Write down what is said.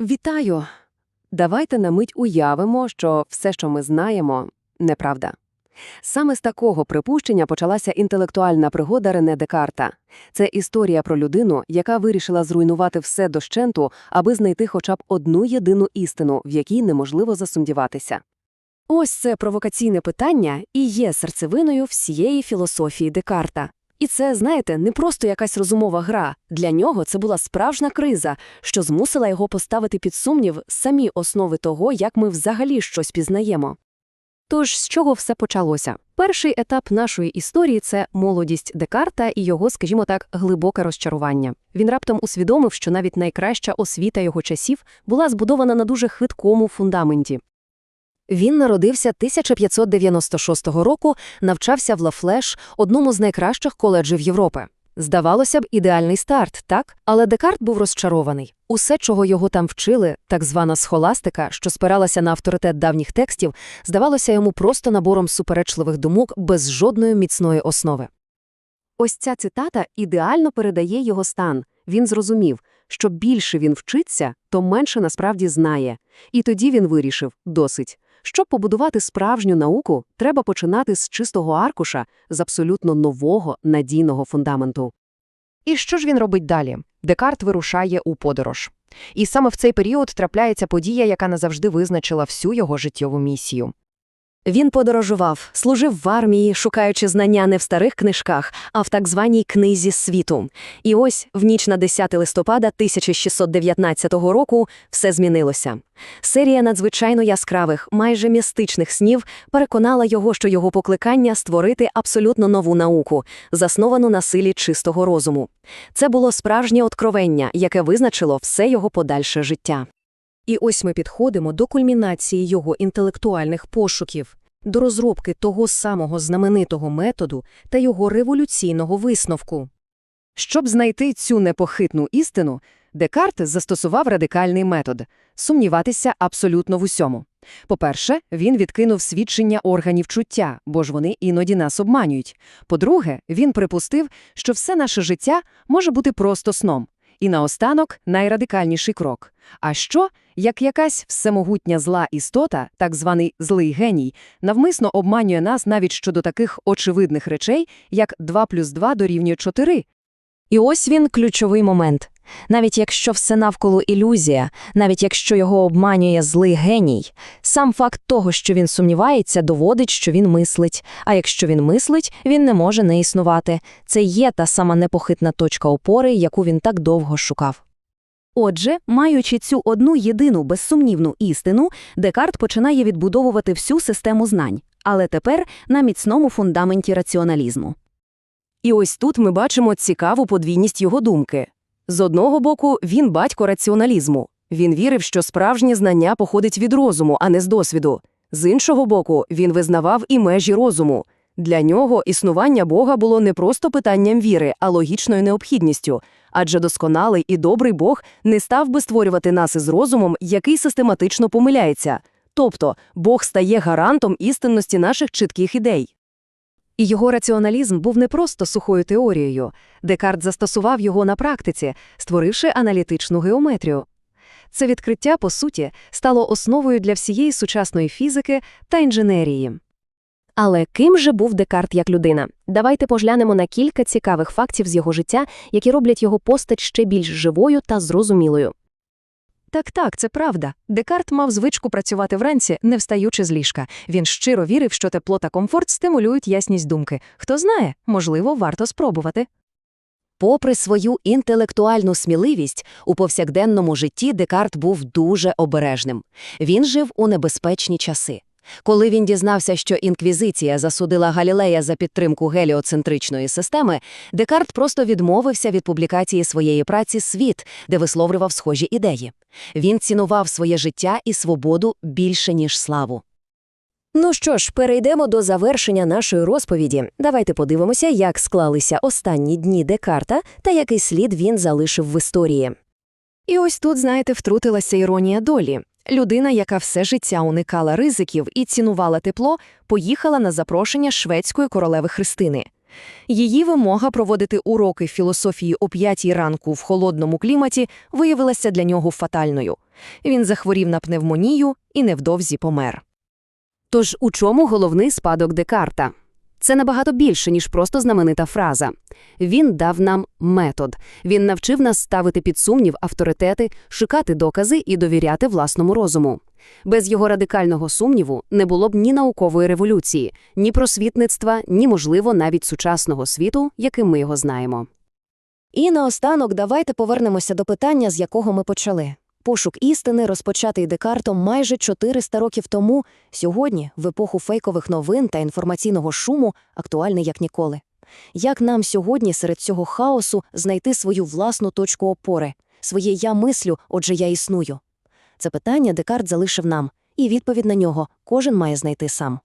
Вітаю! Давайте на мить уявимо, що все, що ми знаємо, неправда. Саме з такого припущення почалася інтелектуальна пригода Рене Декарта. Це історія про людину, яка вирішила зруйнувати все дощенту, аби знайти хоча б одну єдину істину, в якій неможливо засумніватися. Ось це провокаційне питання і є серцевиною всієї філософії Декарта. І це, знаєте, не просто якась розумова гра. Для нього це була справжня криза, що змусила його поставити під сумнів самі основи того, як ми взагалі щось пізнаємо. Тож, з чого все почалося? Перший етап нашої історії це молодість Декарта і його, скажімо так, глибоке розчарування. Він раптом усвідомив, що навіть найкраща освіта його часів була збудована на дуже хиткому фундаменті. Він народився 1596 року, навчався в Лафлеш, одному з найкращих коледжів Європи. Здавалося б, ідеальний старт, так? Але Декарт був розчарований. Усе, чого його там вчили, так звана схоластика, що спиралася на авторитет давніх текстів, здавалося йому просто набором суперечливих думок без жодної міцної основи. Ось ця цитата ідеально передає його стан. Він зрозумів, що більше він вчиться, то менше насправді знає. І тоді він вирішив – досить. Щоб побудувати справжню науку, треба починати з чистого аркуша, з абсолютно нового, надійного фундаменту. І що ж він робить далі? Декарт вирушає у подорож. І саме в цей період трапляється подія, яка назавжди визначила всю його життєву місію. Він подорожував, служив в армії, шукаючи знання не в старих книжках, а в так званій книзі світу. І ось в ніч на 10 листопада 1619 року все змінилося. Серія надзвичайно яскравих, майже містичних снів переконала його, що його покликання створити абсолютно нову науку, засновану на силі чистого розуму. Це було справжнє откровення, яке визначило все його подальше життя. І ось ми підходимо до кульмінації його інтелектуальних пошуків, до розробки того самого знаменитого методу та його революційного висновку. Щоб знайти цю непохитну істину, Декарт застосував радикальний метод – сумніватися абсолютно в усьому. По-перше, він відкинув свідчення органів чуття, бо ж вони іноді нас обманюють. По-друге, він припустив, що все наше життя може бути просто сном. І наостанок найрадикальніший крок. А що, як якась всемогутня зла істота, так званий злий геній, навмисно обманює нас навіть щодо таких очевидних речей, як 2 плюс 2 дорівнює 4? І ось він ключовий момент. Навіть якщо все навколо ілюзія, навіть якщо його обманює злий геній, сам факт того, що він сумнівається, доводить, що він мислить, а якщо він мислить, він не може не існувати. Це є та сама непохитна точка опори, яку він так довго шукав. Отже, маючи цю одну єдину безсумнівну істину, Декарт починає відбудовувати всю систему знань, але тепер на міцному фундаменті раціоналізму. І ось тут ми бачимо цікаву подвійність його думки. З одного боку, він батько раціоналізму. Він вірив, що справжнє знання походить від розуму, а не з досвіду. З іншого боку, він визнавав і межі розуму. Для нього існування Бога було не просто питанням віри, а логічною необхідністю, адже досконалий і добрий Бог не став би створювати нас із розумом, який систематично помиляється. Тобто Бог стає гарантом істинності наших чітких ідей. І його раціоналізм був не просто сухою теорією. Декарт застосував його на практиці, створивши аналітичну геометрію. Це відкриття, по суті, стало основою для всієї сучасної фізики та інженерії. Але ким же був Декарт як людина? Давайте поглянемо на кілька цікавих фактів з його життя, які роблять його постать ще більш живою та зрозумілою. Так-так, це правда. Декарт мав звичку працювати вранці, не встаючи з ліжка. Він щиро вірив, що тепло та комфорт стимулюють ясність думки. Хто знає, можливо, варто спробувати. Попри свою інтелектуальну сміливість, у повсякденному житті Декарт був дуже обережним. Він жив у небезпечні часи. Коли він дізнався, що інквізиція засудила Галілея за підтримку геліоцентричної системи, Декарт просто відмовився від публікації своєї праці «Світ», де висловлював схожі ідеї. Він цінував своє життя і свободу більше, ніж славу. Ну що ж, перейдемо до завершення нашої розповіді. Давайте подивимося, як склалися останні дні Декарта та який слід він залишив в історії. І ось тут, знаєте, втрутилася іронія долі. Людина, яка все життя уникала ризиків і цінувала тепло, поїхала на запрошення шведської королеви Христини. Її вимога проводити уроки філософії о п'ятій ранку в холодному кліматі виявилася для нього фатальною. Він захворів на пневмонію і невдовзі помер. Тож у чому головний спадок Декарта? Це набагато більше, ніж просто знаменита фраза. Він дав нам метод. Він навчив нас ставити під сумнів авторитети, шукати докази і довіряти власному розуму. Без його радикального сумніву не було б ні наукової революції, ні просвітництва, ні, можливо, навіть сучасного світу, яким ми його знаємо. І наостанок давайте повернемося до питання, з якого ми почали. Пошук істини, розпочатий Декартом майже 400 років тому, сьогодні, в епоху фейкових новин та інформаційного шуму, актуальний як ніколи. Як нам сьогодні серед цього хаосу знайти свою власну точку опори, своє «я мислю, отже я існую»? Це питання Декарт залишив нам, і відповідь на нього кожен має знайти сам.